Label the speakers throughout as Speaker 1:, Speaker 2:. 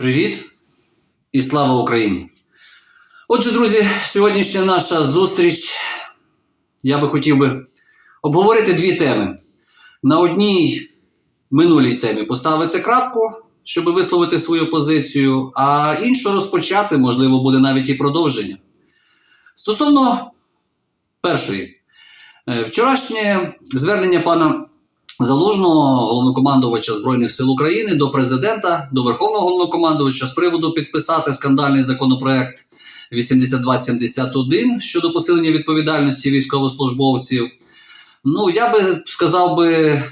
Speaker 1: Привіт і слава Україні! Отже, друзі, сьогоднішня наша зустріч. Я би хотів би обговорити дві теми. На одній минулій темі поставити крапку, щоб висловити свою позицію, а іншу розпочати, можливо, буде навіть і продовження. Стосовно першої, Е, вчорашнє звернення пана Залужного, головнокомандувача Збройних сил України, до президента, до Верховного головнокомандувача з приводу підписати скандальний законопроект 8271 щодо посилення відповідальності військовослужбовців. Ну, я би сказав би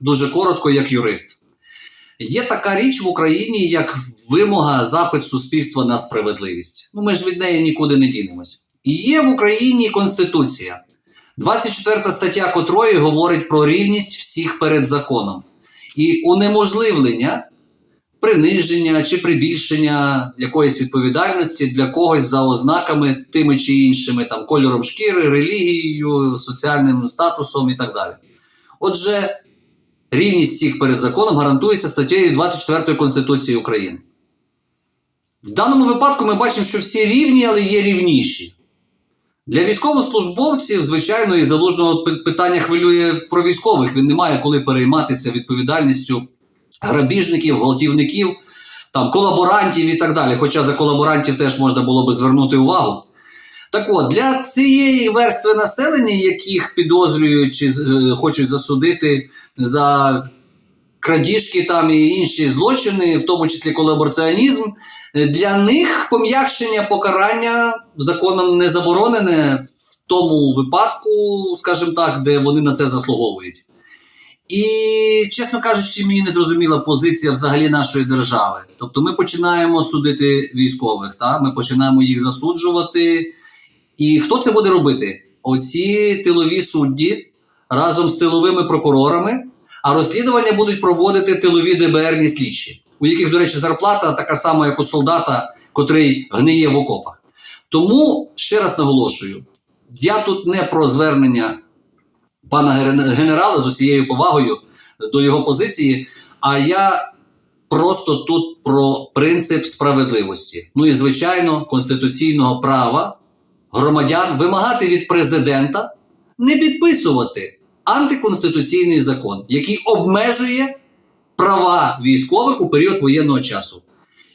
Speaker 1: дуже коротко, як юрист. Є така річ в Україні, як вимога, запит суспільства на справедливість. Ну, ми ж від неї нікуди не дінемося. І є в Україні Конституція. 24 стаття котрої говорить про рівність всіх перед законом і унеможливлення приниження чи прибільшення якоїсь відповідальності для когось за ознаками тими чи іншими, там кольором шкіри, релігією, соціальним статусом і так далі. Отже, рівність всіх перед законом гарантується статтею 24 Конституції України. В даному випадку ми бачимо, що всі рівні, але є рівніші. Для військовослужбовців, звичайно, і залужного питання хвилює про військових. Він не має коли перейматися відповідальністю грабіжників, гвалтівників, там, колаборантів і так далі. Хоча за колаборантів теж можна було би звернути увагу. Так от, для цієї верстви населення, яких підозрюють чи е, хочуть засудити за крадіжки там і інші злочини, в тому числі колабораціонізм, для них пом'якшення покарання законом не заборонене в тому випадку, скажімо так, де вони на це заслуговують. І, чесно кажучи, мені не зрозуміла позиція взагалі нашої держави. Тобто ми починаємо судити військових, та? ми починаємо їх засуджувати. І хто це буде робити? Оці тилові судді разом з тиловими прокурорами, а розслідування будуть проводити тилові ДБРні слідчі, у яких, до речі, зарплата така сама, як у солдата, котрий гниє в окопах. Тому ще раз наголошую: я тут не про звернення пана генерала з усією повагою до його позиції, а я просто тут про принцип справедливості. Ну і звичайно, конституційного права громадян вимагати від президента не підписувати антиконституційний закон, який обмежує права військових у період воєнного часу.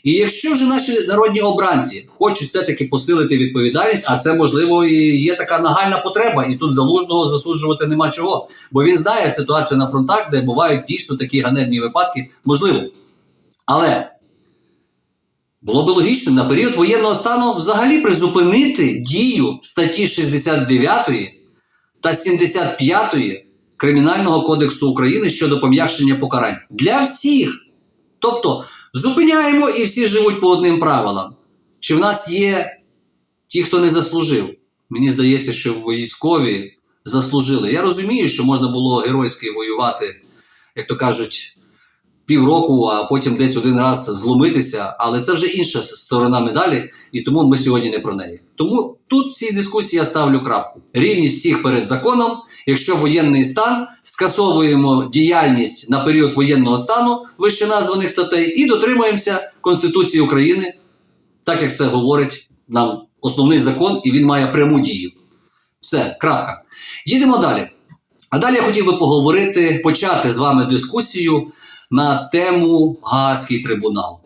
Speaker 1: І якщо вже наші народні обранці хочуть все-таки посилити відповідальність, а це можливо і є така нагальна потреба, і тут залужного засуджувати нема чого, бо він знає ситуацію на фронтах, де бувають дійсно такі ганебні випадки, можливо. Але було би логічно на період воєнного стану взагалі призупинити дію статті 69 та 75 Кримінального кодексу України щодо пом'якшення покарань для всіх. Тобто зупиняємо і всі живуть по одним правилам. Чи в нас є ті, хто не заслужив? Мені здається, що військові заслужили. Я розумію, що можна було геройськи воювати, як то кажуть, півроку, а потім десь один раз зломитися, але це вже інша сторона медалі, і тому ми сьогодні не про неї. Тому тут в цій дискусії я ставлю крапку. Рівність всіх перед законом. Якщо воєнний стан, скасовуємо діяльність на період воєнного стану вище названих статей і дотримуємося Конституції України, так як це говорить нам основний закон, і він має пряму дію. Все, крапка. Їдемо далі. А далі я хотів би поговорити, почати з вами дискусію на тему Гаазький трибунал.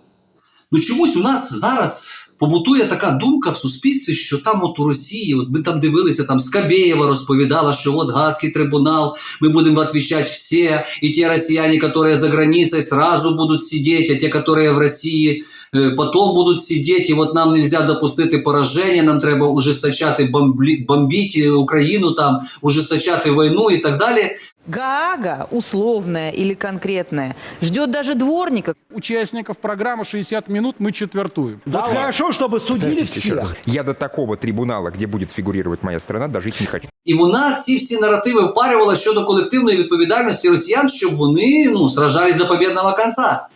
Speaker 1: Ну чомусь у нас зараз побутує така думка в суспільстві, що там от у Росії, от ми там дивилися, там Скабєєва розповідала, що от Гаазький трибунал, ми будемо відповідати всі, і ті росіяни, які за границей, сразу будуть сидіти, а ті, які в Росії, е, потом будуть сидіти, і от нам нельзя допустити пораження, нам треба ужесточати, бомблі, бомбити Україну, там, ужесточати війну і так далі.
Speaker 2: Гаага, условная или конкретная, ждет даже дворника.
Speaker 3: участников программы «60 минут» мы четвертуем.
Speaker 4: Вот хорошо, чтобы судили
Speaker 5: Подождите еще раз.
Speaker 4: всех.
Speaker 5: Я до такого трибунала, где будет фигурировать моя страна, дожить не хочу.
Speaker 1: І вона ці всі наративи впарювала щодо колективної відповідальності росіян, щоб вони ну, сражались до побєдного кінця.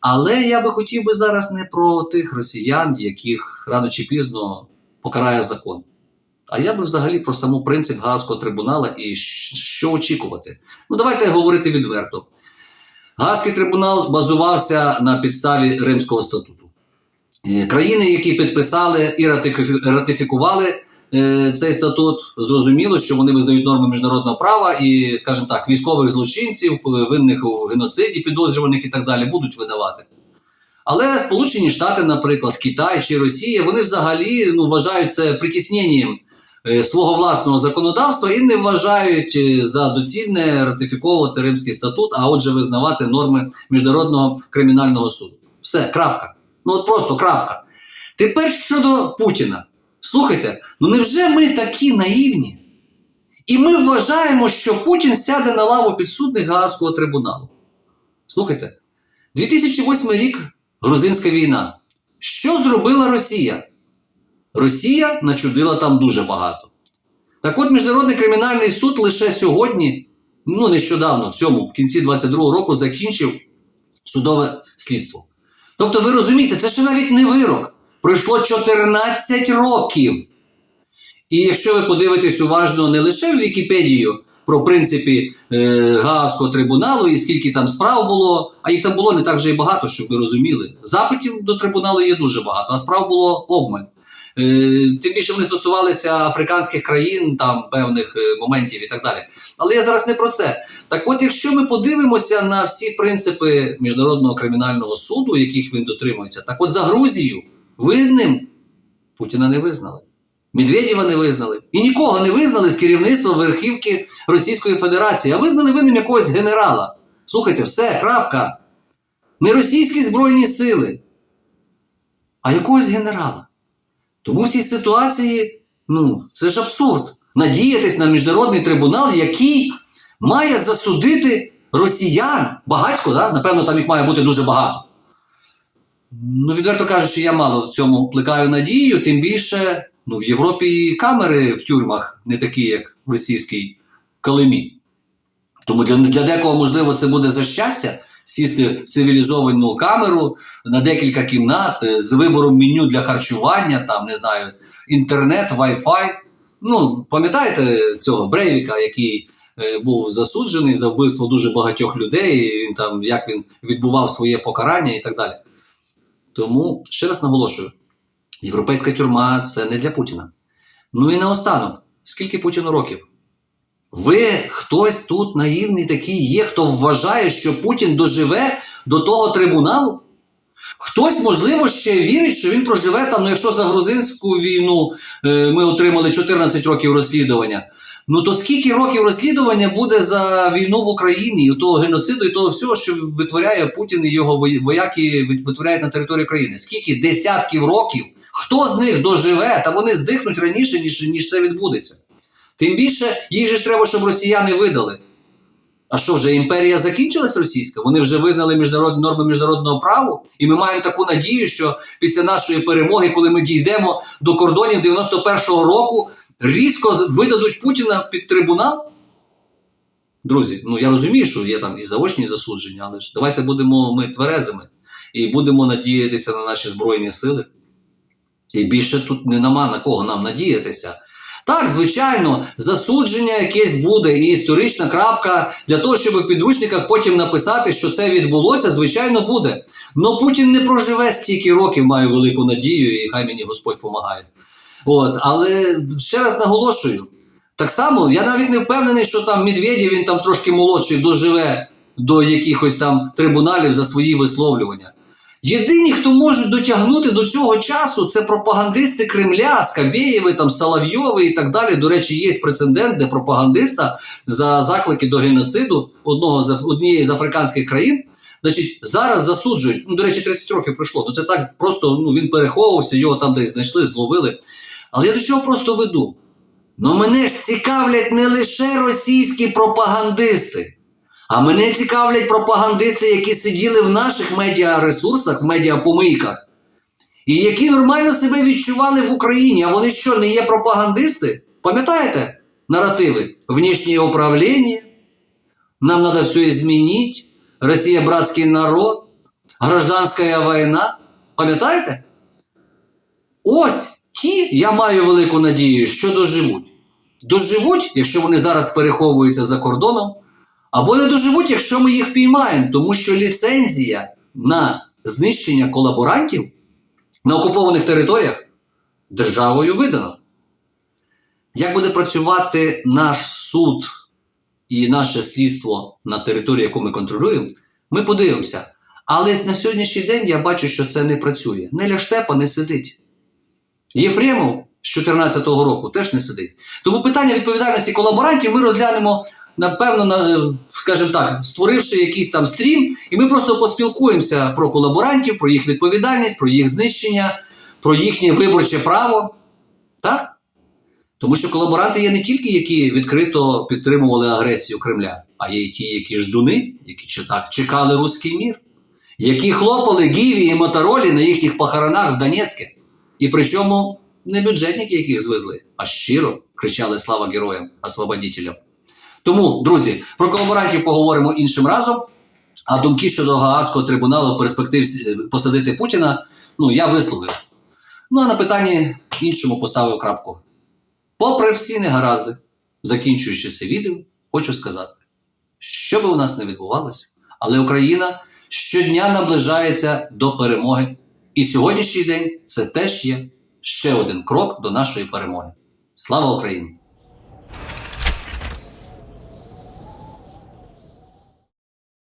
Speaker 1: Але я би хотів би зараз не про тих росіян, яких рано чи пізно покарає закон. А я би взагалі про саму принцип Гаазького трибунала і що очікувати. Ну, давайте говорити відверто. Гаазький трибунал базувався на підставі Римського статуту. Е, Країни, які підписали і ратифікували е, цей статут, зрозуміло, що вони визнають норми міжнародного права і, скажімо так, військових злочинців, винних у геноциді, підозрюваних і так далі, будуть видавати. Але Сполучені Штати, наприклад, Китай чи Росія, вони взагалі ну, вважають це притісненням свого власного законодавства і не вважають е, за доцільне ратифіковувати Римський статут, а отже, визнавати норми міжнародного кримінального суду. Все, крапка. Ну от просто крапка. Тепер щодо Путіна. Слухайте, ну невже ми такі наївні? І ми вважаємо, що Путін сяде на лаву підсудних Гаазького трибуналу. Слухайте, 2008 рік грузинська війна. Що зробила Росія? Росія начудила там дуже багато. Так от Міжнародний кримінальний суд лише сьогодні, ну нещодавно, в цьому, в кінці 22-го року, закінчив судове слідство. Тобто, ви розумієте, це ще навіть не вирок. Пройшло 14 років. І якщо ви подивитесь уважно не лише в Вікіпедію про принципі е, Гаазького трибуналу і скільки там справ було, а їх там було не так вже і багато, щоб ви розуміли. Запитів до трибуналу є дуже багато, а справ було обмаль. Е, тим більше вони стосувалися африканських країн, там певних е, моментів і так далі. Але я зараз не про це. Так от, якщо ми подивимося на всі принципи Міжнародного кримінального суду, яких він дотримується, так от за Грузію винним Путіна не визнали. Медведєва не визнали. І нікого не визнали з керівництва верхівки Російської Федерації, а визнали винним якогось генерала. Слухайте, все, крапка. Не російські Збройні сили, а якогось генерала. Тому в цій ситуації, ну, це ж абсурд. Надіятись на міжнародний трибунал, який має засудити росіян. Багатько, да? напевно, там їх має бути дуже багато. Ну, відверто кажучи, я мало в цьому плекаю надію, тим більше ну, в Європі камери в тюрмах не такі, як в російській Калимі. Тому для, для декого, можливо, це буде за щастя сісти в цивілізовану камеру на декілька кімнат е, з вибором меню для харчування, там, не знаю, інтернет, Wi-Fi. Ну, пам'ятаєте цього Брейвіка, який е, був засуджений за вбивство дуже багатьох людей, і він там, як він відбував своє покарання і так далі. Тому ще раз наголошую: європейська тюрма це не для Путіна. Ну і наостанок, скільки Путіну років? Ви хтось тут наївний такий є, хто вважає, що Путін доживе до того трибуналу? Хтось, можливо, ще вірить, що він проживе там, ну якщо за грузинську війну е, ми отримали 14 років розслідування. Ну то скільки років розслідування буде за війну в Україні, і того геноциду, і того всього, що витворяє Путін і його вояки витворяють на території країни? Скільки десятків років? Хто з них доживе? Та вони здихнуть раніше, ніж, ніж це відбудеться. Тим більше їх же ж треба, щоб росіяни видали. А що вже імперія закінчилась російська? Вони вже визнали міжнародні норми міжнародного права, і ми маємо таку надію, що після нашої перемоги, коли ми дійдемо до кордонів 91-го року, різко видадуть Путіна під трибунал. Друзі, ну я розумію, що є там і заочні засудження, але ж давайте будемо ми тверезими і будемо надіятися на наші збройні сили. І більше тут не нема на кого нам надіятися. Так, звичайно, засудження якесь буде і історична крапка для того, щоб в підручниках потім написати, що це відбулося, звичайно, буде. Но Путін не проживе стільки років, маю велику надію, і хай мені Господь помагає. От, але ще раз наголошую: так само я навіть не впевнений, що там Медведєв, він там трошки молодший, доживе до якихось там трибуналів за свої висловлювання. Єдині, хто можуть дотягнути до цього часу, це пропагандисти Кремля, Скабєєви, там Соловйови і так далі. До речі, є прецедент, де пропагандиста за заклики до геноциду одного з однієї з африканських країн. Значить, зараз засуджують. Ну, до речі, 30 років пройшло. Ну це так просто ну він переховувався, його там десь знайшли, зловили. Але я до чого просто веду? Ну мене ж цікавлять не лише російські пропагандисти. А мене цікавлять пропагандисти, які сиділи в наших медіаресурсах, в медіапомийках, і які нормально себе відчували в Україні. А вони що, не є пропагандисти? Пам'ятаєте наративи? Внішнє управління, нам треба все змінити, Росія братський народ, гражданська війна. Пам'ятаєте? Ось ті, я маю велику надію, що доживуть. Доживуть, якщо вони зараз переховуються за кордоном. Або не доживуть, якщо ми їх впіймаємо, тому що ліцензія на знищення колаборантів на окупованих територіях державою видана. Як буде працювати наш суд і наше слідство на території, яку ми контролюємо, ми подивимося. Але на сьогоднішній день я бачу, що це не працює. Неля Штепа не сидить. Єфремов з 2014 року теж не сидить. Тому питання відповідальності колаборантів ми розглянемо, напевно, на, е, скажімо так, створивши якийсь там стрім, і ми просто поспілкуємося про колаборантів, про їх відповідальність, про їх знищення, про їхнє виборче право. Так? Тому що колаборанти є не тільки які відкрито підтримували агресію Кремля, а є і ті, які ждуни, які чи так чекали руський мір, які хлопали гіві і моторолі на їхніх похоронах в Донецьке. І причому не бюджетники, яких звезли, а щиро кричали слава героям, освободітелям. Тому, друзі, про колаборантів поговоримо іншим разом. А думки щодо Гаазького трибуналу перспектив посадити Путіна, ну я висловив. Ну а на питанні іншому поставив крапку. Попри всі негаразди, закінчуючи це відео, хочу сказати, що би у нас не відбувалося, але Україна щодня наближається до перемоги. І сьогоднішній день це теж є ще один крок до нашої перемоги. Слава Україні!